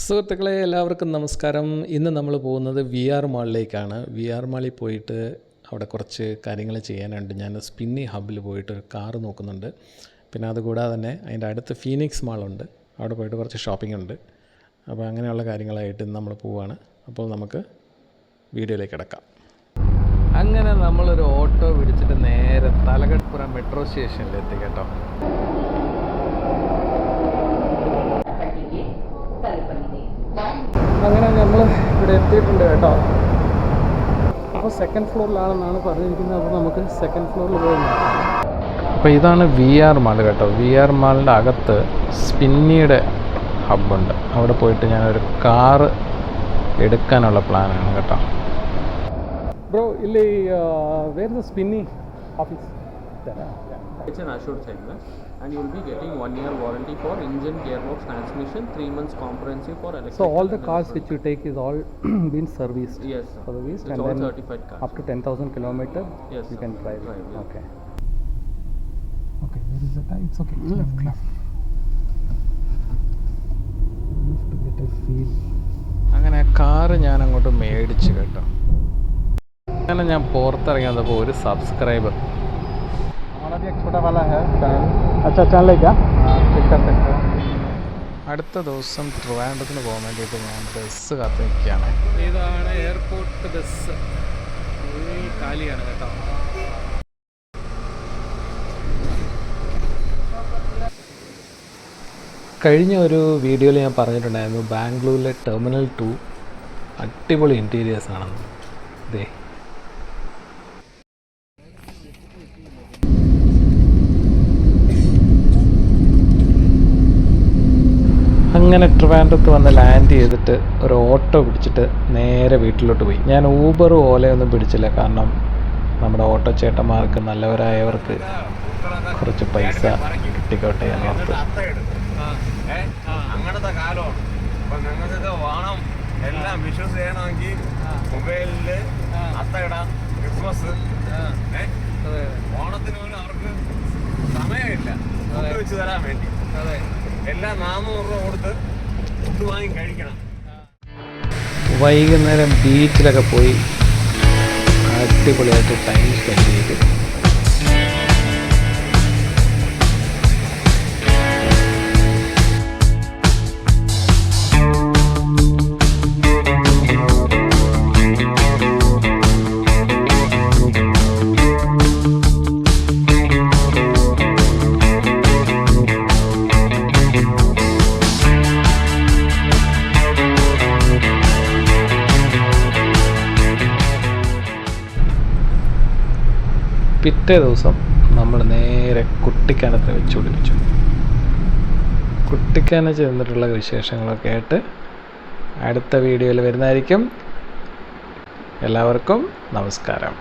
സുഹൃത്തുക്കളെ എല്ലാവർക്കും നമസ്കാരം. ഇന്ന് നമ്മൾ പോകുന്നത് വി ആർ മാളിലേക്കാണ് വി ആർ മാളിൽ പോയിട്ട് അവിടെ കുറച്ച് കാര്യങ്ങൾ ചെയ്യാനുണ്ട്. ഞാൻ സ്പിന്നി ഹബിൽ പോയിട്ട് ഒരു കാറ് നോക്കുന്നുണ്ട്. പിന്നെ അതുകൂടാതെ തന്നെ അതിന്റെ അടുത്ത് ഫീനിക്സ് മാളുണ്ട് അവിടെ പോയിട്ട് കുറച്ച് ഷോപ്പിംഗ് ഉണ്ട്. അപ്പോൾ അങ്ങനെയുള്ള കാര്യങ്ങളായിട്ട് ഇന്ന് നമ്മൾ പോവുകയാണ് അപ്പോൾ നമുക്ക് വീഡിയോയിലേക്ക് കിടക്കാം. അങ്ങനെ നമ്മളൊരു ഓട്ടോ പിടിച്ചിട്ട് നേരെ തലകട്ടപ്പുറം മെട്രോ സ്റ്റേഷനിലെത്തി കേട്ടോ. അങ്ങനെ നമ്മൾ ഇവിടെ എത്തിയിട്ടുണ്ട് കേട്ടോ. അപ്പോൾ സെക്കൻഡ് ഫ്ലോറിലാണെന്നാണ് പറഞ്ഞിരിക്കുന്നത്. അപ്പോൾ നമുക്ക് സെക്കൻഡ് ഫ്ലോറിൽ പോകുന്നത് അപ്പോൾ ഇതാണ് വി ആർ മാൾ കേട്ടോ. വി ആർ മാളിന്റെ അകത്ത് സ്പിന്നിയുടെ ഹബുണ്ട് അവിടെ പോയിട്ട് ഞാനൊരു കാറ് എടുക്കാനുള്ള പ്ലാനാണ് കേട്ടോ. ബ്രോ ഇല്ലേ വേറെ Spinny office Ashok side and you will be getting one year warranty for engine, gearbox, transmission, three months comprehensive for electric. So all the cars which you take is all been serviced. Yes, sir. Serviced It's and all then certified cars. up to 10,000 kilometer Yes, you sir. can drive. Drive, yeah. Okay. Okay, where is the time? It's okay. Left, left. to get a feel. അങ്ങനെ car ഞാൻ അങ്ങോട്ട് മേടിച്ചു കേട്ടോ അങ്ങനെ ഞാൻ പുറത്തിറങ്ങി വന്നപ്പോൾ ഒരു സബ്സ്ക്രൈബർ हमारा भी एक छोटा वाला है चैनल अच्छा चैनल है क्या चेक कर सकते हैं അടുത്ത ദിവസം ട്രിവാൻഡ്രത്തിന് പോകാൻ വേണ്ടിയിട്ട് ഞാൻ ബസ് കാത്ത് നിൽക്കുകയാണ് ഇതാണ് എയർപോർട്ട് ബസ് കാലിയാണ് കേട്ടോ കഴിഞ്ഞ ഒരു വീഡിയോയിൽ ഞാൻ പറഞ്ഞിട്ടുണ്ടായിരുന്നു ബാംഗ്ലൂരിലെ ടെർമിനൽ ടു അടിപൊളി ഇൻറ്റീരിയേഴ്സ് ആണെന്ന് ഇതേ അങ്ങനെ ട്രിവാൻഡ്രത്ത് വന്ന് ലാൻഡ് ചെയ്തിട്ട് ഒരു ഓട്ടോ പിടിച്ചിട്ട് നേരെ വീട്ടിലോട്ട് പോയി ഞാൻ ഊബർ ഓലയൊന്നും പിടിച്ചില്ല കാരണം നമ്മുടെ ഓട്ടോ ചേട്ടന്മാർക്ക് നല്ലവരായവർക്ക് കുറച്ച് പൈസ കിട്ടിക്കോട്ടെ എന്ന് ഓർത്ത് അങ്ങനത്തെ കാലമാണ് എല്ലാം ഏ? ഓണത്തിന് പോലും അവർക്ക് സമയമില്ല വെച്ച് തരാൻ വേണ്ടി എല്ലാം നാനൂറ് രൂപ കൊടുത്ത് ഫുഡ് വാങ്ങി കഴിക്കണം. വൈകുന്നേരം ബീച്ചിലൊക്കെ പോയി അടിപൊളിയായിട്ട് ടൈം സ്പെൻഡ് ചെയ്തു. പിറ്റേ ദിവസം നമ്മൾ നേരെ കുട്ടിക്കാനത്തിന് വെച്ച് പിടിപ്പിച്ചു. കുട്ടിക്കാന ചെന്നിട്ടുള്ള വിശേഷങ്ങളൊക്കെ ആയിട്ട് അടുത്ത വീഡിയോയിൽ വരുന്നതായിരിക്കും. എല്ലാവർക്കും നമസ്കാരം.